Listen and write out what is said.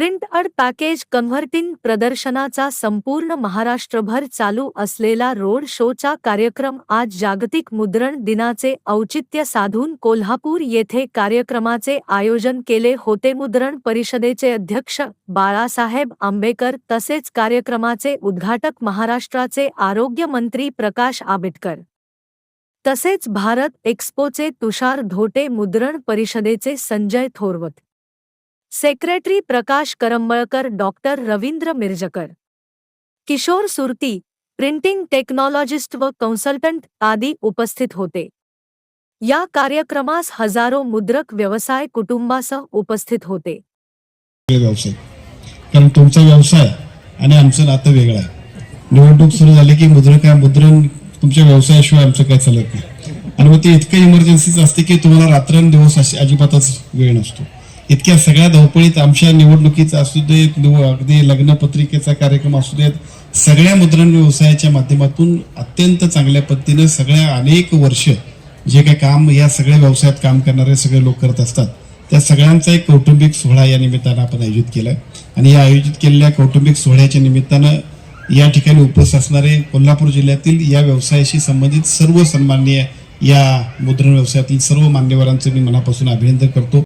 Print अड package converting प्रदर्शनाचा संपूर्ण महाराष्ट्रभर चालू असलेला रोड शोचा कार्यक्रम आज जागतिक मुद्रण दिनाचे औचित्य साधून कोल्हापूर येथे कार्यक्रमाचे आयोजन केले होते. मुद्रण परिषदेचे अध्यक्ष बाळासाहेब आंबेकर तसेच कार्यक्रमाचे उद्घाटक महाराष्ट्राचे आरोग्यमंत्री प्रकाश आंबेडकर. तसेच भारत एक्स्पोचे तुषार धोटे मुद्रण परिषदेचे Sanjay Thoravat. Secretary Prakash Karambalkar doctor Ravindra Mirjakar. Kishor Surti printing technologist व कन्सल्टंट आदी उपस्थित होते. या कार्यक्रमास हजारो मुद्रक व्यवसाय कुटुंबासह उपस्थित होते. व्यवसाय. कारण तुमचा व्यवसाय आणि आमचं नातं वेगळं आहे. निवडणूक सुरू झाली की मुद्रक मुद्रण तुमच्या व्यवसायाशिवाय आमचं काय चालत नाही. आणि मग ते इतकं इमर्जन्सीच असते की तुम्हाला रात्रंदिवस अशी अजिबातच वेळ नसतो. इतक्या सगळ्या धावपळीत आमच्या निवडणुकीचा असू देत अगदी लग्नपत्रिकेचा कार्यक्रम असू देत सगळ्या मुद्रण व्यवसायाच्या माध्यमातून अत्यंत चांगल्या पद्धतीनं सगळ्या अनेक वर्ष जे काही काम या सगळ्या व्यवसायात काम करणारे सगळे लोक करत असतात त्या सगळ्यांचा एक कौटुंबिक सोहळा या निमित्तानं आपण आयोजित केला आणि या आयोजित केलेल्या कौटुंबिक सोहळ्याच्या निमित्तानं या ठिकाणी उपस्थित असणारे कोल्हापूर जिल्ह्यातील या व्यवसायाशी संबंधित सर्व सन्माननीय या मुद्रण व्यवसायातील सर्व मान्यवरांचं मी मनापासून अभिनंदन करतो.